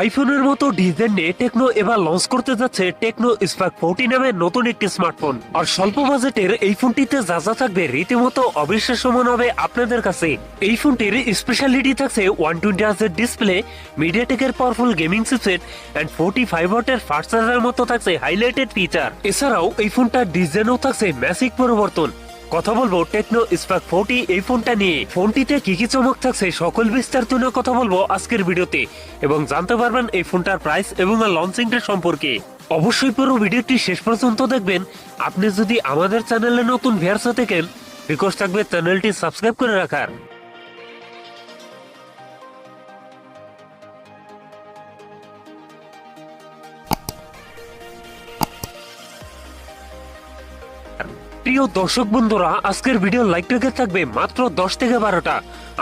আইফোনের মতো ডিজাইন নিয়ে টেকনো এবার লঞ্চ করতে যাচ্ছে টেকনো স্পার্ক ফোরটি নামের নতুন একটি স্মার্টফোন আর স্বল্প বাজেটের এই ফোনটিতে যা যা থাকবে রীতিমতো অবিশ্বাস্য মনে হবে আপনাদের কাছে। এই ফোনটির স্পেশালিটি থাকছে ওয়ান টোয়েন্টি হার্সের display মিডিয়াটেকের powerful gaming chipset and forty five ওয়াটের ফাস্ট চার্জার মতো থাকছে হাইলাইটেড ফিচার এছাড়াও এই ফোনটার ডিজাইনও থাকছে ম্যাসিক পরিবর্তন। কথা বলব টেকনো স্পার্ক ফোর্টি এই ফোনটা নিয়ে। ফোনটিতে কি কি চমক থাকছে সকল বিস্তারিত নিয়ে কথা বলব আজকের ভিডিওতে। এবং জানতে পারবেন এই ফোনটার প্রাইস এবং লঞ্চিংটা সম্পর্কে। অবশ্যই পুরো ভিডিওটি শেষ পর্যন্ত দেখবেন। আপনি যদি আমাদের চ্যানেলে নতুন ভিয়ার্স থাকেন রিকোয়েস্ট থাকবে চ্যানেলটি সাবস্ক্রাইব করে রাখার। প্রিয় দর্শক বন্ধুরা, আজকের ভিডিও লাইক থাকবে মাত্র দশ থেকে বারোটা।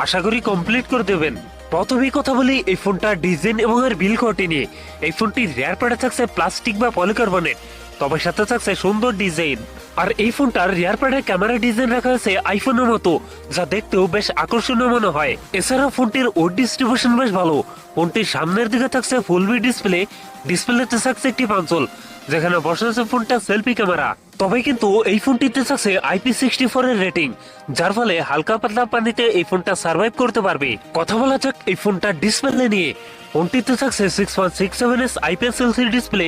আশা করি কমপ্লিট করে দেবেন। প্রথমেই কথা বলি এই ফোনটার ডিজাইন এবং এর বিল কোয়ালিটি নিয়ে। এই ফোনটি রেয়ার প্যাডে থাকছে প্লাস্টিক বা পলিকার্বনের তবে সাথে থাকছে সুন্দর ডিজাইন আর এই ফোনটার রিয়ার প্যাডের ক্যামেরা ডিজাইন রাখা হয়েছে আইফোনের মতো, যা দেখতেও বেশ আকর্ষণীয় মনে হয়। এছাড়াও ফোনটির ওড ডিস্ট্রিবিউশন বেশ ভালো। ফোনটির সামনের দিকে থাকছে ফুল বি ডিসপ্লে ডিসপ্লেতে থাকছে একটি পাঞ্চল যেখানে বসে আছে ফোনটা সেলফি ক্যামেরা তবে কিন্তু এই ফোনটিতে থাকছে আইপি সিক্সটি এর রেটিং যার ফলে হালকা পাতলা পানিতে এই ফোনটা সার্ভাইভ করতে পারবে। কথা বলা যাক এই ফোনটা ডিসপ্লে নিয়ে। ফোনটিতে থাকছে six point six seven S IPS LCD display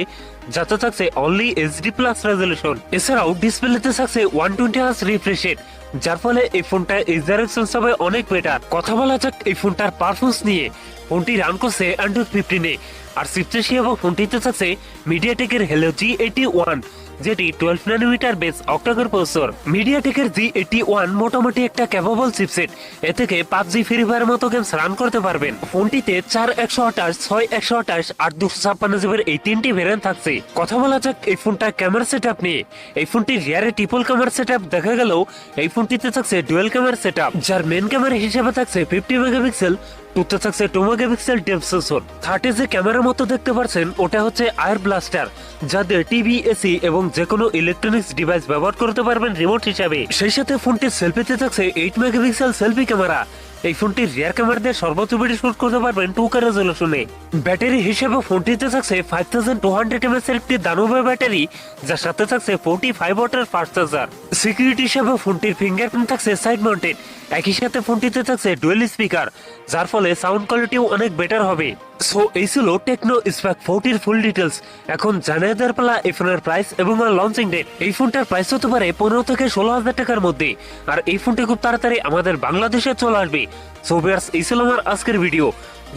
যাতে থাকছে অনলি এইচডি প্লাস রেজলিউশন এছাড়াও ডিসপ্লেতে থাকছে one twenty hertz refresh rate যার ফলে এই ফোনটা ইজারেকশন হবে অনেক বেটার কথা বলা যাক এই ফোনটার পারফরমেন্স নিয়ে। ফোনটি রান করছে অ্যান্ড্রয়েড ফিফটিনে আর সিপচেসি এবং ফোনটিতে থাকছে মিডিয়াটেকের হেলো জি এইটি ওয়ান যেটি twelve nanometer base octa core processor মিডিয়াটেকের G eighty one মোটামুটি একটা ক্যাপেবল চিপসেট এ থেকে পাবজি ফ্রি ফায়ার মতো গেমস রান করতে পারবেন। ফোনটিতে চার একশো আঠাশ, ছয় একশো আঠাশ, আট দুশো ছাপ্পান্ন জিবির এই তিনটি ভেরিয়েন্ট থাকছে। কথা বলা যাক এই ফোনটা ক্যামেরা সেট আপ নিয়ে। এই ফোনটির রিয়ারে ট্রিপল ক্যামেরা সেট আপ দেখা গেলেও এই ফোনটিতে থাকছে ডুয়েল ক্যামেরা সেট আপ যার মেন ক্যামেরা হিসেবে থাকছে ফিফটি মেগাপিক্সেল টুতে থাকছে টু মেগাপিক্সেল ডেপ সেন্সর। থার্টে যে ক্যামেরার মতো দেখতে পাচ্ছেন ওটা হচ্ছে আয়ার ব্লাস্টার যাদের টিভি, এসি এবং যে কোনো ইলেকট্রনিক্স ডিভাইস ব্যবহার করতে পারবেন রিমোট হিসাবে। সেই সাথে সেলফিতে থাকছে এইট মেগাপিক্সেল সেলফি ক্যামেরা এই ফোনটির রিয়ার ক্যামেরা দিয়ে সর্বোচ্চ ভিডিও শুট করতে পারবেন টু কে রেজলিউশনে ব্যাটারি হিসেবে ফোনটিতে থাকছে five thousand two hundred mAh এর একটি দানবে ব্যাটারি, যার সাথে থাকছে ফোর্টি ফাইভ ওয়াটের ফাস্ট চার্জার সিকিউরিটি হিসেবে ফোনটির ফিঙ্গারপ্রিন্ট থাকছে সাইড মাউন্টেড একই সাথে ফোনটিতে থাকছে ডুয়েল স্পিকার যার ফলে সাউন্ড কোয়ালিটিও অনেক বেটার হবে। সো এই ছিল টেকনো স্প্যাক ফোরটির ফুল ডিটেলস এখন জানিয়ে দেওয়ার পালা এই ফোনের প্রাইস এবং লঞ্চিং ডেট এই ফোনটার প্রাইস হতে পারে পনেরো থেকে ষোলো হাজার টাকার মধ্যে। আর এই ফোনটি খুব তাড়াতাড়ি আমাদের বাংলাদেশে চলে আসবে। সো বিয়ার্স এই ছিল আমার আজকের ভিডিও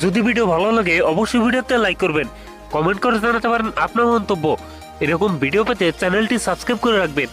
যদি ভিডিও ভালো লাগে, অবশ্যই ভিডিওতে লাইক করবেন। কমেন্ট করে জানাতে পারেন আপনার মন্তব্য। এরকম ভিডিও পেতে চ্যানেলটি সাবস্ক্রাইব করে রাখবেন।